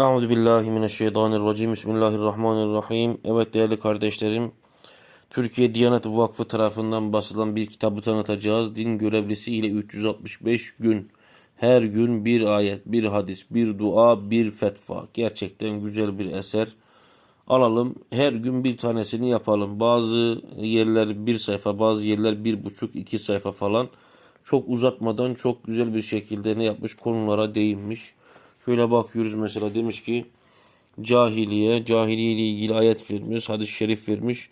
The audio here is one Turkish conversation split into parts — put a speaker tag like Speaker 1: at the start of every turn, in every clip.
Speaker 1: Euzu billahi mineşşeytanirracim. Bismillahirrahmanirrahim. Evet değerli kardeşlerim, Türkiye Diyanet Vakfı tarafından basılan bir kitabı tanıtacağız. Din görevlisi ile 365 gün. Her gün bir ayet, bir hadis, bir dua, bir fetva. Gerçekten güzel bir eser. Alalım. Her gün bir tanesini yapalım. Bazı yerler bir sayfa, bazı yerler bir buçuk, iki sayfa falan. Çok uzatmadan çok güzel bir şekilde ne yapmış konulara değinmiş. Şöyle bakıyoruz mesela demiş ki cahiliye, cahiliye ile ilgili ayet vermiş, hadis-i şerif vermiş,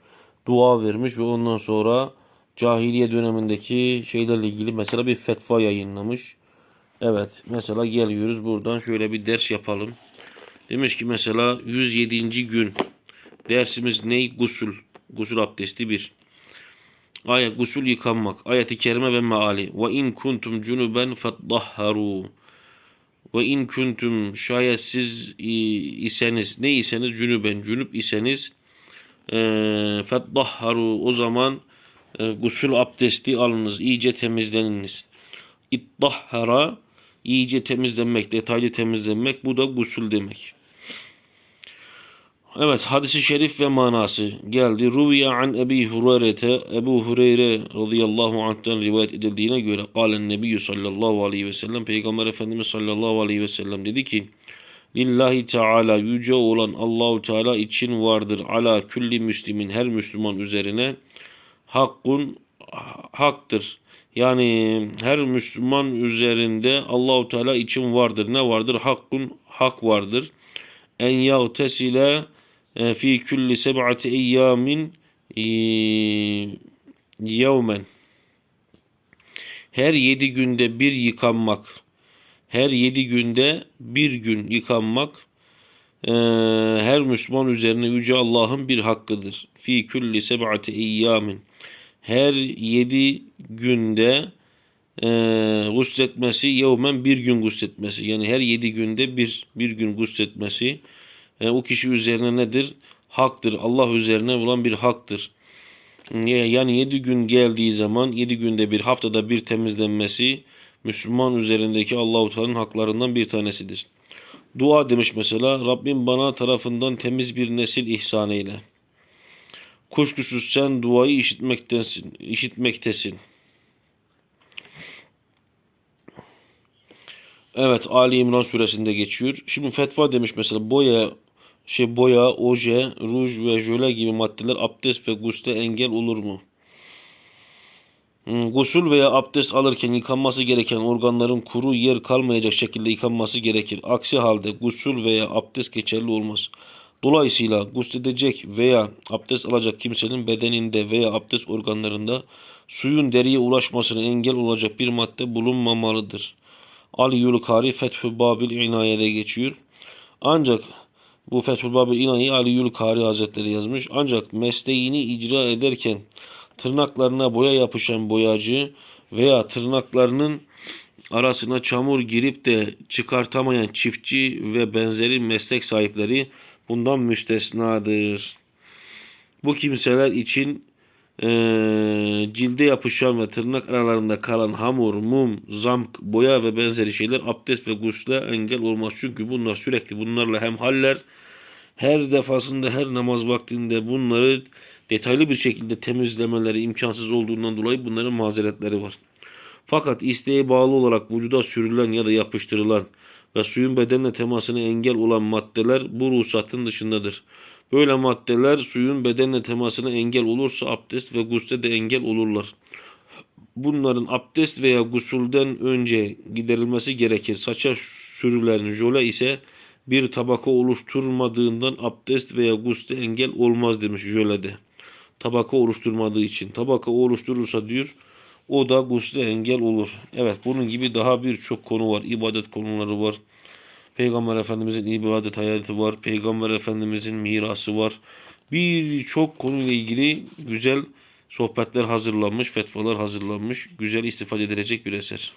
Speaker 1: dua vermiş ve ondan sonra cahiliye dönemindeki şeylerle ilgili mesela bir fetva yayınlamış. Evet mesela geliyoruz buradan şöyle bir ders yapalım. Demiş ki mesela 107. gün dersimiz ne? Gusül. Gusül abdesti bir. Ayet gusül yıkanmak. Ayeti kerime ve meali. Ve in kuntum cunuben feddahharu. Ve in kuntum şayet siz iseniz ne iseniz cünüben cünüp iseniz e, o zaman e, gusül abdesti alınız iyice temizleniniz. İddahhara iyice temizlenmek detaylı temizlenmek bu da gusül demek. Evet hadisi şerif ve manası geldi. Ruviye an Ebi Hureyre'te Ebu Hureyre radıyallahu anh'tan rivayet edildiğine göre kalen nebiyyü sallallahu aleyhi ve sellem Peygamber Efendimiz sallallahu aleyhi ve sellem dedi ki Lillahi Teala yüce olan Allahu Teala için vardır ala külli müslimin her Müslüman üzerine hakkun haktır. Yani her Müslüman üzerinde Allahu Teala için vardır. Ne vardır? Hakkun hak vardır. En yagtesile fi kulli seb'ati eyyamin e, yevmen. Her yedi günde bir yıkanmak her yedi günde bir gün yıkanmak e, her Müslüman üzerine Yüce Allah'ın bir hakkıdır. Fi kulli seb'ati eyyamin. Her yedi günde e, gusletmesi yevmen bir gün gusletmesi. Yani her yedi günde bir bir gün gusletmesi e, o kişi üzerine nedir? Haktır. Allah üzerine olan bir haktır. Yani yedi gün geldiği zaman yedi günde bir haftada bir temizlenmesi Müslüman üzerindeki Allahu Teala'nın haklarından bir tanesidir. Dua demiş mesela Rabbim bana tarafından temiz bir nesil ihsan eyle. Kuşkusuz sen duayı işitmektesin, işitmektesin. Evet Ali İmran suresinde geçiyor. Şimdi fetva demiş mesela boya şey boya, oje, ruj ve jöle gibi maddeler abdest ve gusle engel olur mu? Hmm, gusül veya abdest alırken yıkanması gereken organların kuru yer kalmayacak şekilde yıkanması gerekir. Aksi halde gusül veya abdest geçerli olmaz. Dolayısıyla gusledecek veya abdest alacak kimsenin bedeninde veya abdest organlarında suyun deriye ulaşmasına engel olacak bir madde bulunmamalıdır. Ali Yulukari Fethü Babil İnaye'de geçiyor. Ancak bu Fethül Babil İnayı Ali Yulukari Hazretleri yazmış. Ancak mesleğini icra ederken tırnaklarına boya yapışan boyacı veya tırnaklarının arasına çamur girip de çıkartamayan çiftçi ve benzeri meslek sahipleri bundan müstesnadır. Bu kimseler için e, cilde yapışan ve tırnak aralarında kalan hamur, mum, zamk, boya ve benzeri şeyler abdest ve gusle engel olmaz. Çünkü bunlar sürekli bunlarla hem haller her defasında her namaz vaktinde bunları detaylı bir şekilde temizlemeleri imkansız olduğundan dolayı bunların mazeretleri var. Fakat isteğe bağlı olarak vücuda sürülen ya da yapıştırılan ve suyun bedenle temasına engel olan maddeler bu ruhsatın dışındadır. Böyle maddeler suyun bedenle temasına engel olursa abdest ve gusle de engel olurlar. Bunların abdest veya gusulden önce giderilmesi gerekir. Saça sürülen jöle ise bir tabaka oluşturmadığından abdest veya gusle engel olmaz demiş jölede. Tabaka oluşturmadığı için. Tabaka oluşturursa diyor o da gusle engel olur. Evet bunun gibi daha birçok konu var. İbadet konuları var. Peygamber Efendimizin ibadet hayatı var. Peygamber Efendimizin mirası var. Birçok konuyla ilgili güzel sohbetler hazırlanmış, fetvalar hazırlanmış. Güzel istifade edilecek bir eser.